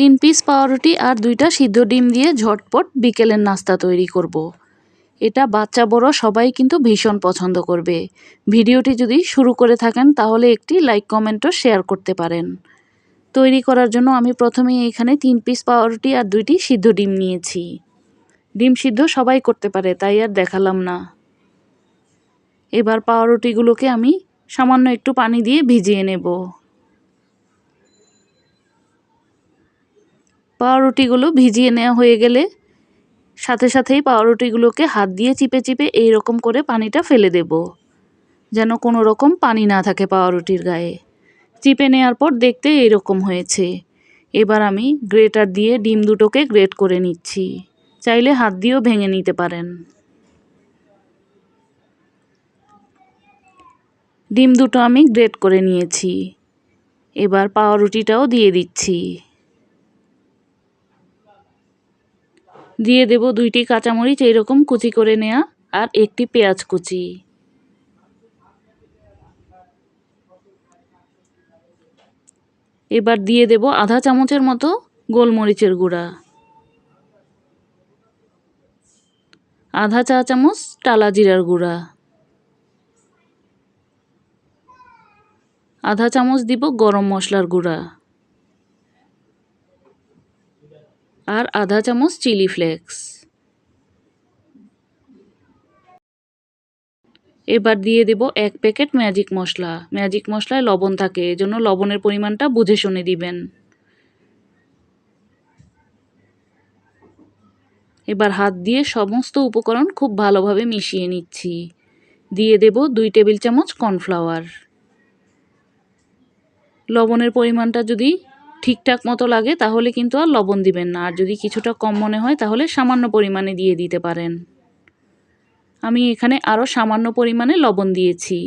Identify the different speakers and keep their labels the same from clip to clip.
Speaker 1: তিন পিস পাউরুটি আর দুইটা সিদ্ধ ডিম দিয়ে ঝটপট বিকেলের নাস্তা তৈরি করব। এটা বাচ্চা বড় সবাই কিন্তু ভীষণ পছন্দ করবে। ভিডিওটি যদি শুরু করে থাকেন, তাহলে একটি লাইক কমেন্টও শেয়ার করতে পারেন। তৈরি করার জন্য আমি প্রথমেই এখানে তিন পিস পাউরুটি আর দুইটি সিদ্ধ ডিম নিয়েছি। ডিম সিদ্ধ সবাই করতে পারে, তাই আর দেখালাম না। এবার পাউরুটিগুলোকে আমি সামান্য একটু পানি দিয়ে ভিজিয়ে নেব। পাউরুটিগুলো ভিজিয়ে নেওয়া হয়ে গেলে সাথে সাথেই পাউরুটিগুলোকে হাত দিয়ে চিপে চিপে এই রকম করে পানিটা ফেলে দেব, যেন কোনো রকম পানি না থাকে পাউরুটির গায়ে। চিপে নেওয়ার পর দেখতে এইরকম হয়েছে। এবার আমি গ্রেটার দিয়ে ডিম দুটোকে গ্রেট করে নিচ্ছি। চাইলে হাত দিয়েও ভেঙে নিতে পারেন। ডিম দুটো আমি গ্রেট করে নিয়েছি। এবার পাউরুটিটাও দিয়ে দিচ্ছি। দিয়ে দেব দুইটি কাঁচামরিচ, এইরকম কুচি করে নেয়া, আর একটি পেঁয়াজ কুচি। এবার দিয়ে দেব আধা চামচের মতো গোলমরিচের গুঁড়া। আধা চা চামচ টালা জিরার গুঁড়া। আধা চামচ দিব গরম মশলার গুঁড়া। আর আধা চামচ চিলি ফ্লেক্স। এবার দিয়ে দেব এক প্যাকেট ম্যাজিক মশলা। ম্যাজিক মশলায় লবণ থাকে, এজন্য লবণের পরিমাণটা বুঝে শুনে দিবেন। এবার হাত দিয়ে সমস্ত উপকরণ খুব ভালোভাবে মিশিয়ে নিচ্ছি। দিয়ে দেব দুই টেবিল চামচ কর্নফ্লাওয়ার। লবণের পরিমাণটা যদি ঠিকঠাক মতো লাগে, তাহলে কিন্তু আর লবণ দিবেন না। আর যদি কিছুটা কম মনে হয়, তাহলে সামান্য পরিমাণে দিয়ে দিতে পারেন। আমি এখানে আরও সামান্য পরিমাণে লবণ দিয়েছি।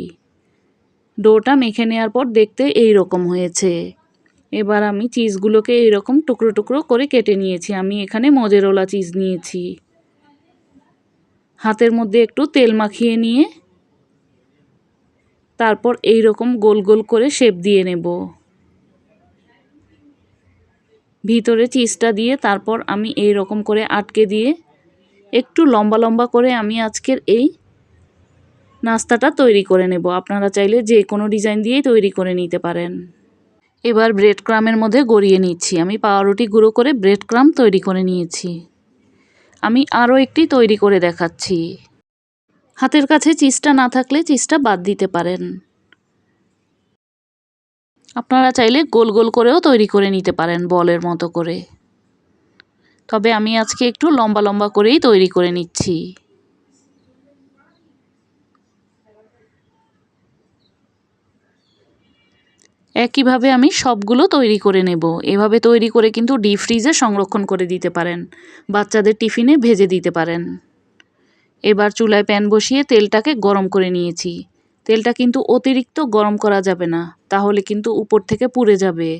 Speaker 1: ডোটা মেখে নেওয়ার পর দেখতে এই রকম হয়েছে। এবার আমি চিজগুলোকে এইরকম টুকরো টুকরো করে কেটে নিয়েছি। আমি এখানে মজেরোলা চিজ নিয়েছি। হাতের মধ্যে একটু তেল মাখিয়ে নিয়ে, তারপর এই রকম গোল গোল করে শেপ দিয়ে নেব। ভিতরে চিজটা দিয়ে তারপর আমি এই রকম করে আটকে দিয়ে একটু লম্বা লম্বা করে আমি আজকের এই নাস্তাটা তৈরি করে নেব। আপনারা চাইলে যে কোনো ডিজাইন দিয়েই তৈরি করে নিতে পারেন। এবার ব্রেড ক্রামের মধ্যে গড়িয়ে নিচ্ছি। আমি পাউরুটি গুঁড়ো করে ব্রেড ক্রাম তৈরি করে নিয়েছি। আমি আরও একটি তৈরি করে দেখাচ্ছি। হাতের কাছে চিজটা না থাকলে চিজটা বাদ দিতে পারেন। আপনারা চাইলে গোল গোল করেও তৈরি করে নিতে পারেন বলের মতো করে। তবে আমি আজকে একটু লম্বা লম্বা করেই তৈরি করে নিচ্ছি। একইভাবে আমি সবগুলো তৈরি করে নেব। এভাবে তৈরি করে কিন্তু ডিপ ফ্রিজে সংরক্ষণ করে দিতে পারেন। বাচ্চাদের টিফিনে ভেজে দিতে পারেন। এবার চুলায় প্যান বসিয়ে তেলটাকে গরম করে নিয়েছি। তেলটা কিন্তু অতিরিক্ত গরম করা যাবে না, তাহলে কিন্তু উপর থেকে পুড়ে যাবে।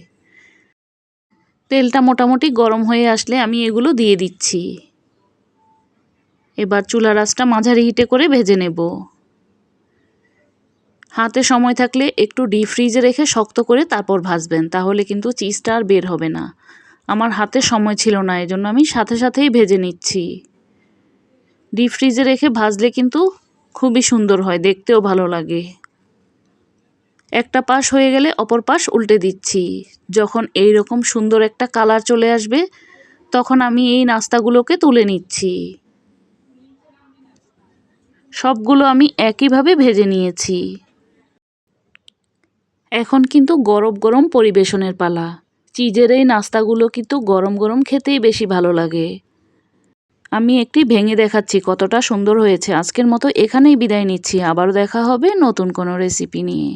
Speaker 1: তেলটা মোটামুটি গরম হয়ে আসলে আমি এগুলো দিয়ে দিচ্ছি। এবার চুলা রাসটা মাঝারি হিটে করে ভেজে নেব। হাতে সময় থাকলে একটু ডিপ ফ্রিজে রেখে শক্ত করে তারপর ভাজবেন, তাহলে কিন্তু চিজটা আর বের হবে না। আমার হাতে সময় ছিল না, এজন্য আমি সাথে সাথেই ভেজে নিচ্ছি। ডিপ ফ্রিজে রেখে ভাজলে কিন্তু খুবই সুন্দর হয়, দেখতেও ভালো লাগে। একটা পাশ হয়ে গেলে অপর পাশ উল্টে দিচ্ছি। যখন এই রকম সুন্দর একটা কালার চলে আসবে, তখন আমি এই নাস্তাগুলোকে তুলে নিচ্ছি। সবগুলো আমি একইভাবে ভেজে নিয়েছি। এখন কিন্তু গরম গরম পরিবেশনের পালা। চিজের এই নাস্তাগুলো কিন্তু গরম গরম খেতেই বেশি ভালো লাগে। আমি একটি ভেঙে দেখাচ্ছি কতটা সুন্দর হয়েছে। আজকের মতো এখানেই বিদায় নিচ্ছি। আবারও দেখা হবে নতুন কোনো রেসিপি নিয়ে।